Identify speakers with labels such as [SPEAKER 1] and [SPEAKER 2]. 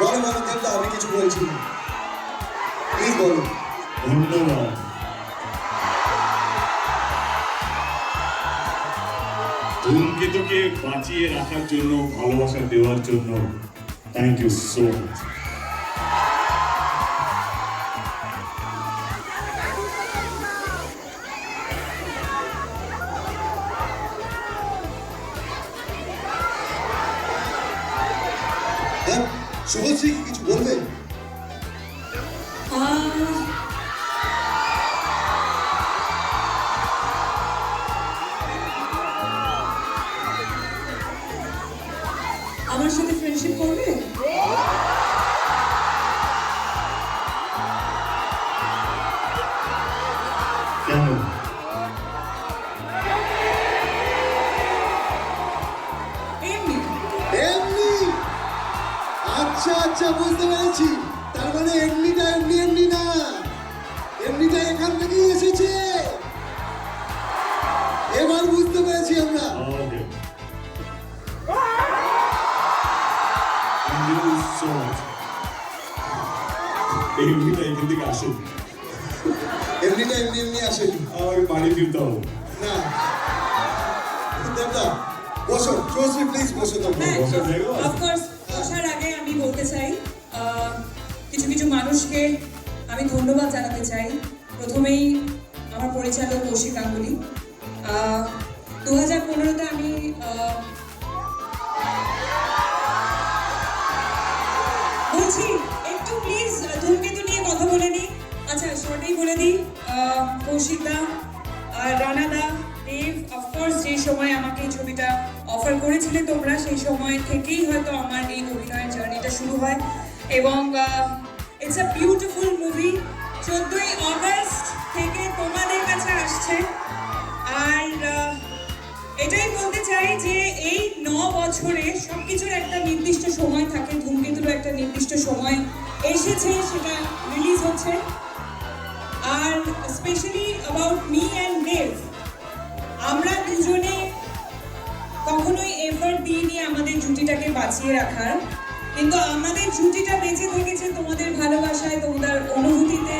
[SPEAKER 1] বলো বলো দেবদা আমি কিছু বলছি প্লিজ বলো
[SPEAKER 2] ধন্যবাদ। ধূমকেতুকে বাঁচিয়ে রাখার জন্য, ভালোবাসা দেওয়ার জন্য thank you so much
[SPEAKER 1] Subhashree কিছু
[SPEAKER 3] বলবেন? আমার সাথে ফ্রেন্ডশিপ করবে?
[SPEAKER 1] আচ্ছা আচ্ছা বুঝতে পেরেছি। তার মানে এমনিটা, এমনি এমনি না। এমনিটা এখান থেকেই এসেছে। এবার বুঝতে পেরেছি আমরা।
[SPEAKER 2] মুভিটা এখান থেকে আসুন
[SPEAKER 1] এমনিটা, এমনি এমনি আসেনি।
[SPEAKER 2] আমাকে বাড়ি ফিরতে হবে
[SPEAKER 1] না। দেবদা, বসো শুভশ্রী প্লিজ বসো
[SPEAKER 2] জায়গা আছে?
[SPEAKER 3] অফকোর্স বলতে চাই। কিছু কিছু মানুষকে আমি ধন্যবাদ জানাতে চাই। প্রথমেই আমার পরিচালক কৌশিক গাঙ্গুলি। দু হাজার পনেরোতে আমি বলছি, একটু প্লিজ ধূমকেতু নিয়ে কথা বলে নিই। আচ্ছা শর্টেই বলে দিই কৌশিক দা রানা দা দেব অফকোর্স যে সময় আমাকে এই ছবিটা অফার করেছিলে তোমরা, সেই সময় থেকেই হয়তো আমার শুরু হয় এবং ইটস আ বিউটিফুল মুভি চোদ্দোই অগস্ট থেকে তোমাদের কাছে আসছে। আর এটাই বলতে চাই যে এই ন বছরে সবকিছুর একটা নির্দিষ্ট সময় থাকে, ধূমকেতুরও একটা নির্দিষ্ট সময় এসেছে, সেটা রিলিজ হচ্ছে। আর specially about me and Dev আমরা দুজনে কখনোই এফার্ট দিইনি আমাদের জুটিটাকে বাঁচিয়ে রাখার। কিন্তু আমাদের ছুটিটা বেঁচে থেকেছে তোমাদের ভালোবাসায় তোমাদের অনুভূতিতে।